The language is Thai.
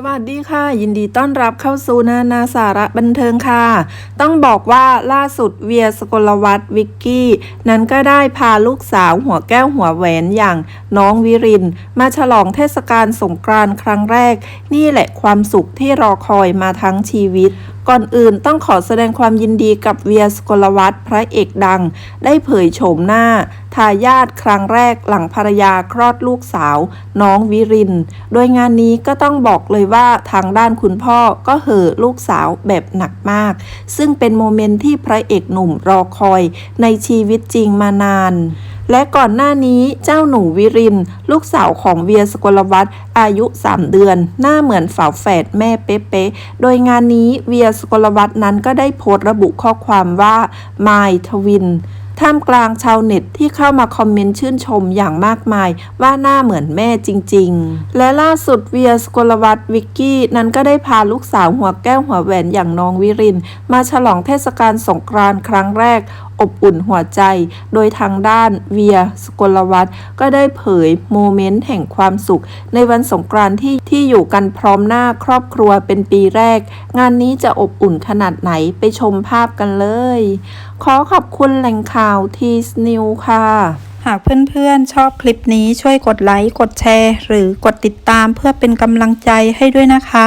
สวัสดีค่ะ ยินดีต้อนรับเข้าสู่นานาสาระบันเทิงค่ะ ต้องบอกว่าล่าสุดเวียสกลวัตวิกกี้ นั้นก็ได้พาลูกสาวหัวแก้วหัวแหวนอย่างน้องวิริน มาฉลองเทศกาลสงกรานต์ครั้งแรก นี่แหละความสุขที่รอคอยมาทั้งชีวิต ก่อนอื่นต้องขอแสดงความยินดีกับเวียสกลวัตพระเอกดัง ได้เผยโฉมหน้า ทายาทครั้งแรกหลังภรรยาคลอดลูกสาว น้องวิริน โดยงานนี้ก็ต้องบอกเลยว่าทางด้านคุณพ่อก็เห่อลูกสาวแบบหนักมาก ซึ่งเป็นโมเมนต์ที่พระเอกหนุ่มรอคอยในชีวิตจริงมานาน และก่อนหน้านี้เจ้าหนูวิริน ลูกสาวของเวียสกลวัตอายุ 3 เดือน หน้าเหมือนฝาแฝดแม่เป๊ะๆ โดยงานนี้เวียสกลวัตนั้นก็ได้โพสต์ระบุข้อความว่า My Twin ท่ามกลางชาวเน็ตที่เข้ามาคอมเมนต์ชื่นชมอย่างมากมาย ว่าหน้าเหมือนแม่จริง ๆ และล่าสุดเวียสกลวัตวิกกี้นั้นก็ได้พาลูกสาวหัวแก้วหัวแหวนอย่างน้องวิริน มาฉลองเทศกาลสงกรานต์ครั้งแรก อบอุ่นหัวใจ โดยทางด้านเวียสกลวัตก็ได้เผยโมเมนต์แห่งความสุข ในวันสงกรานต์ที่ที่อยู่กันพร้อมหน้าครอบครัวเป็นปีแรก งานนี้จะอบอุ่นขนาดไหนไปชมภาพกันเลย ขอขอบคุณแหล่งข่าวทีสนิวค่ะหากเพื่อนๆ ชอบคลิปนี้ช่วยกดไลค์ กดแชร์ หรือกดติดตามเพื่อเป็นกำลังใจให้ด้วยนะคะ